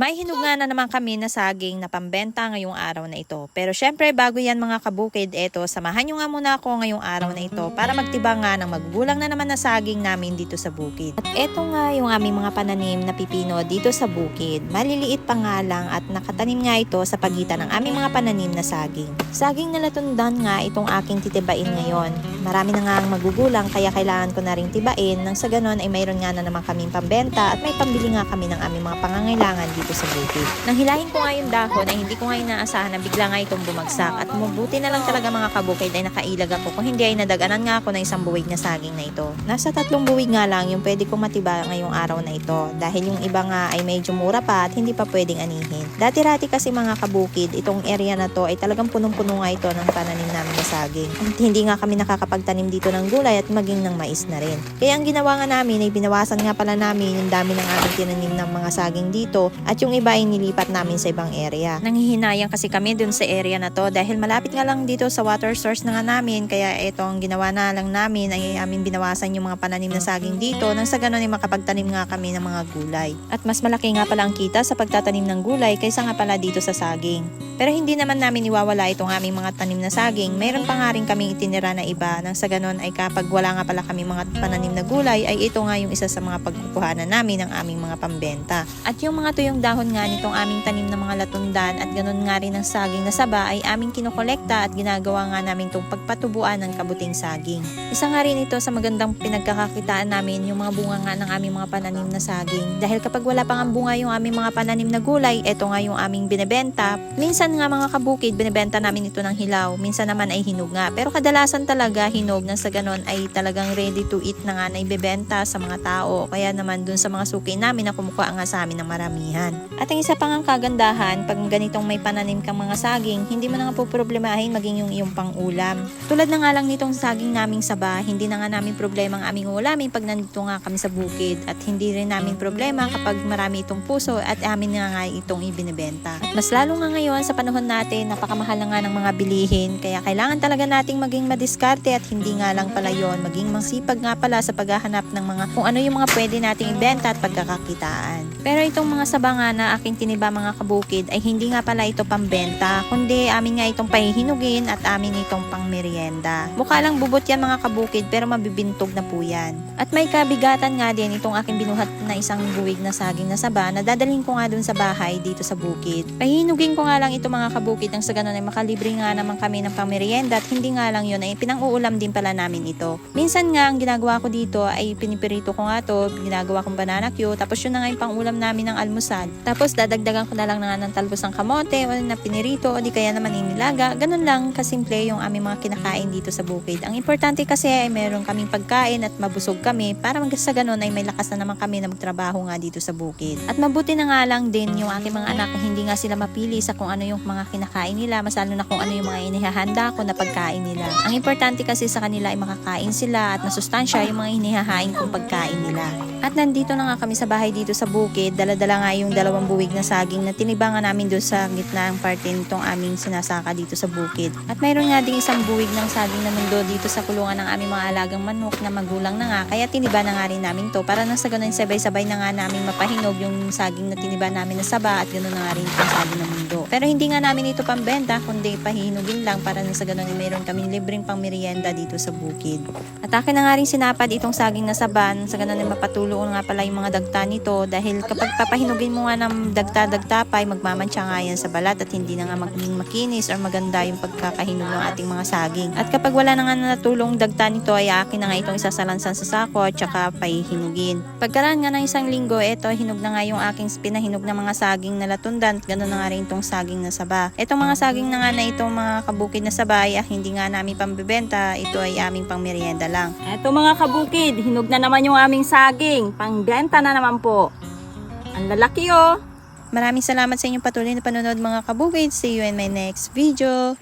May hinug nga na naman kami na saging na pambenta ngayong araw na ito. Pero syempre bago yan mga kabukid, eto samahan nyo nga muna ako ngayong araw na ito para magtiba nga ng magugulang na naman na saging namin dito sa bukid. At eto nga yung aming mga pananim na pipino dito sa bukid. Maliliit pa nga lang at nakatanim nga ito sa pagitan ng aming mga pananim na saging. Saging na latundan nga itong aking titibain ngayon. Marami na nga ang magugulang kaya kailangan ko na rin tibain nang sa ganon ay mayroon nga na naman kaming pambenta at may pambili nga kami ng aming mga pangangailangan dito sa bukid. Nang hilahin ko nga yung dahon ay hindi ko nga inaasahan na bigla nga itong bumagsak at mabuti na lang talaga mga kabukid ay nakailag ako kung hindi ay nadaganan nga ako ng isang buwig na saging na ito. Nasa tatlong buwig nga lang yung pwede kong matiba ngayong araw na ito dahil yung iba nga ay medyo mura pa at hindi pa pwedeng anihin. Dati-rati kasi mga kabukid, itong area na to ay talagang punong-puno nga ito ng pananim namin na saging. At hindi nga kami nakakapagtanim dito ng gulay at maging ng mais na rin. Kaya ang ginawa nga namin ay binawasan nga pala namin yung dami ng aming tinanim ng mga saging dito at yung iba ay nilipat namin sa ibang area. Nanghihinayang kasi kami dun sa area na to dahil malapit nga lang dito sa water source na nga namin kaya ito ang ginawa na lang namin ay amin binawasan yung mga pananim na saging dito nang sa ganun ay makapagtanim nga kami ng mga gulay. At mas malaki nga pala ang kita sa pagtatanim ng gulay kaysa nga pala dito sa saging. Pero hindi naman namin iwawala itong aming mga tanim na saging. Mayroon pa nga rin kaming itinira na iba nang sa ganun ay kapag wala nga pala kami mga pananim na gulay ay ito nga yung isa sa mga pagkukuhanan namin ng aming mga pambenta. At yung mga tuyong dahon nga nitong aming tanim na mga latundan at ganun nga rin ang saging na saba ay aming kinokolekta at ginagawa nga namin itong pagpatubuan ng kabuting saging. Isa nga rin ito sa magandang pinagkakakitaan namin yung mga bunga nga ng aming mga pananim na saging. Dahil kapag wala pang ang bunga yung aming mga pananim na gulay, ito nga yung aming binebenta. Minsan nga mga kabukid, binebenta namin ito ng hilaw. Minsan naman ay hinog nga. Pero kadalasan talaga hinog nang sa ganon ay talagang ready to eat na nga na ibebenta sa mga tao. Kaya naman dun sa mga suki namin na kumukuha nga sa amin ng maramihan. At ang isa pang ang kagandahan, pag ganitong may pananim kang mga saging, hindi mo na nga po problemahin maging yung iyong pang-ulam. Tulad na nga lang nitong saging naming saba, hindi na nga namin problema ang aming ulamin pag nandito nga kami sa bukid. At hindi rin namin problema kapag marami itong puso at amin na nga itong ibinebenta. At mas lalo nga ngayon sa panahon natin, napakamahal na nga ng mga bilihin. Kaya kailangan talaga nating maging madiskarte at hindi nga lang pala yon maging masipag nga pala sa paghahanap ng mga kung ano yung mga pwede nating ibenta at pagkakakitaan. Pero itong mga saba nga na aking tiniba mga kabukid ay hindi nga pala ito pambenta, kundi amin nga itong pahihinugin at amin itong pang merienda. Mukha lang bubot yan mga kabukid pero mabibintog na po yan. At may kabigatan nga din itong aking binuhat na isang buwig na saging na saba na dadalhin ko nga dun sa bahay dito sa bukid. Pahinugin ko nga lang ito mga kabukid nang sa ganun ay makalibre nga naman kami ng pangmerienda at hindi nga lang yun ay pinang-uulam din pala namin ito. Minsan nga ang ginagawa ko dito ay pinipirito ko nga to, ginagawa kong banana cue, tapos yun na nga yung pang-ulam namin ng almusal. Tapos dadagdagan ko na lang nga ng talbos ng kamote o na pinirito o di kaya naman inilaga. Ganun lang kasimple yung aming mga kinakain dito sa bukid. Ang importante kasi ay meron kaming pagkain at mabusog kami para sa ganun ay may lakas na naman kami na magtrabaho nga dito sa bukid. At mabuti na nga lang din yung aking mga anak na hindi nga sila mapili sa kung ano yung mga kinakain nila, mas lalo na kung ano yung mga inihahanda ko na pagkain nila. Ang importante kasi sa kanila ay makakain sila at masustansya yung mga inihahain kong pagkain nila. At nandito na nga kami sa bahay dito sa bukid, daladala nga yung dalawang buwig na saging na tinibangan namin doon sa gitna ng parte nitong aming sinasaka dito sa bukid. At mayroon nga din isang buwig ng saging na nundo dito sa kulungan ng aming mga alagang manok na magulang na nga, kaya tiniba na nga rin namin to para nang sa ganun sabay-sabay na nga namin mapahinog yung saging na tiniba namin na saba at ganun na nga rin itong saging ng mundo. Pero hindi nga namin ito pambenta, kundi pahinugin lang para nang sa ganun ay mayroon kaming libreng pang merienda dito sa bukid. At akin na nga rin sinapad itong saging na saban, sa ganun ay mapatuloon nga pala yung mga dagta nito dahil kapag papahinugin mo nga ng dagta-dagta pa ay magmamantsa nga yan sa balat at hindi na nga maging makinis or maganda yung pagkakahinog ng ating mga saging. At kapag wala na nga natulong dagta nito ay akin na nga itong isasalansan sa sako at saka pahihinugin. Pagkaraan nga ng isang linggo, eto hinog na nga yung aking pinahinog na mga saging na latundan at ganun na nga rin itong saging na saba. Itong mga saging na nga na itong mga kabukid na saba ay ah, hindi nga namin pambebenta, ito ay aming pang merienda lang. Eto mga kabukid, hinog na naman yung aming saging. Pangbenta na naman po. Ang lalaki oh. Maraming salamat sa inyong patuloy na panonood mga kabukid. See you in my next video.